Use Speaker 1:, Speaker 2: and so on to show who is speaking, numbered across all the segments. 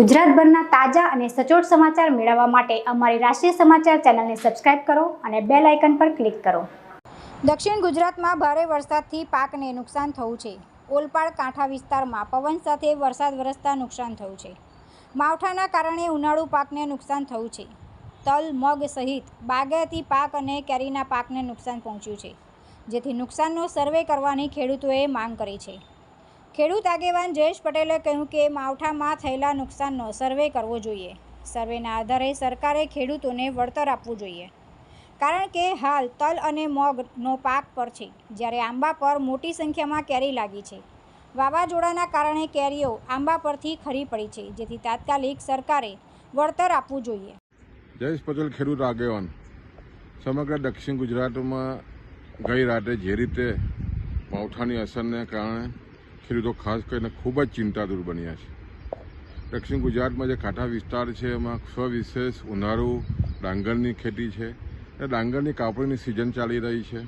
Speaker 1: ગુજરાતભરના તાજા અને સચોટ સમાચાર મેળવવા માટે અમારી રાષ્ટ્રીય સમાચાર ચેનલને સબસ્ક્રાઇબ કરો અને બેલ આઇકન પર ક્લિક કરો. દક્ષિણ ગુજરાતમાં ભારે વરસાદથી પાકને નુકસાન થયું છે. ઓલપાડ, કાંઠા વિસ્તારમાં પવન સાથે વરસાદ વરસતા નુકસાન થયું છે. માવઠાના કારણે ઉનાળુ પાકને નુકસાન થયું છે. તલ, મગ સહિત બાગાયતી પાક અને કેરીના પાકને નુકસાન પહોંચ્યું છે. જેથી નુકસાનનો સર્વે કરવાની ખેડૂતોએ માંગ કરી છે. ખેડૂત આગેવાન જયેશ પટેલે કહ્યું કે માવઠામાં થયેલા નુકસાનનો સર્વે કરવો જોઈએ. સર્વેના આધારે સરકારે ખેડૂતોને વળતર આપવું જોઈએ. કારણ કે હાલ તલ અને મગનો પાક પર છે. જ્યારે આંબા પર મોટી સંખ્યામાં કેરી લાગી છે. વાવાઝોડાના કારણે કેરીઓ આંબા પરથી ખરી પડી છે, જેથી તાત્કાલિક સરકારે વળતર આપવું જોઈએ.
Speaker 2: જયેશ પટેલ ખેડૂત આગેવાન. સમગ્ર દક્ષિણ ગુજરાતમાં ગઈ રાતે જે રીતે માવઠાની અસરને કારણે ખેડૂતો ખાસ કરીને ખૂબ જ ચિંતાદૂર બન્યા છે. દક્ષિણ ગુજરાતમાં જે કાંઠા વિસ્તાર છે, એમાં સવિશેષ ઉનાળુ, ડાંગરની ખેતી છે. એ ડાંગરની કાપણીની સિઝન ચાલી રહી છે.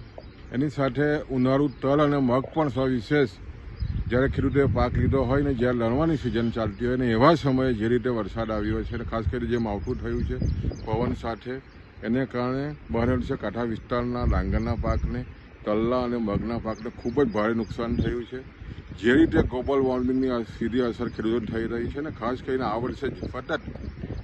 Speaker 2: એની સાથે ઉનાળુ તલ અને મગ પણ સવિશેષ જ્યારે ખેડૂતોએ પાક લીધો હોય ને જ્યારે લણવાની સિઝન ચાલતી હોય ને એવા સમયે જે રીતે વરસાદ આવ્યો છે અને ખાસ કરીને જે માવઠું થયું છે, પવન સાથે, એને કારણે બહાર છે કાંઠા વિસ્તારના ડાંગરના પાકને તલના અને મગના પાકને ખૂબ જ ભારે નુકસાન થયું છે. જે રીતે ગ્લોબલ વોર્મિંગની સીધી અસર ખેડૂતોને થઈ રહી છે ને ખાસ કરીને આ વર્ષે સતત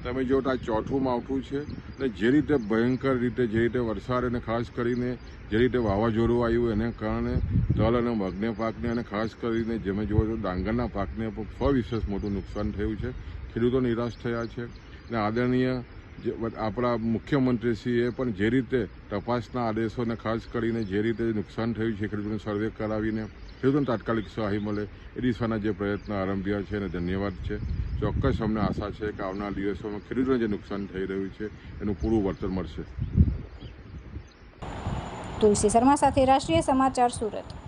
Speaker 2: તમે જો આ ચોથું માવઠું છે ને જે રીતે ભયંકર રીતે જે રીતે વરસાદ અને ખાસ કરીને જે રીતે વાવાઝોડું આવ્યું એને કારણે તલ અને મગને પાકને અને ખાસ કરીને જેમે જોવો તો ડાંગરના પાકને પણ સવિશેષ મોટું નુકસાન થયું છે. ખેડૂતો નિરાશ થયા છે. ને આદરણીય જે આપણા મુખ્યમંત્રીશ્રીએ પણ જે રીતે તપાસના આદેશોને ખાસ કરીને જે રીતે નુકસાન થયું છે, ખેડૂતોને સર્વે કરાવીને ખેડૂતોને તાત્કાલિક સહાય મળે એ દિશાના જે પ્રયત્ન આરંભ્યા છે અને ધન્યવાદ છે. ચોક્કસ અમને આશા છે કે આવનાર દિવસોમાં ખેડૂતોને જે નુકસાન થઈ રહ્યું છે એનું પૂરું વળતર મળશે.
Speaker 1: તુલસી શર્મા સાથે રાષ્ટ્રીય સમાચાર સુરત.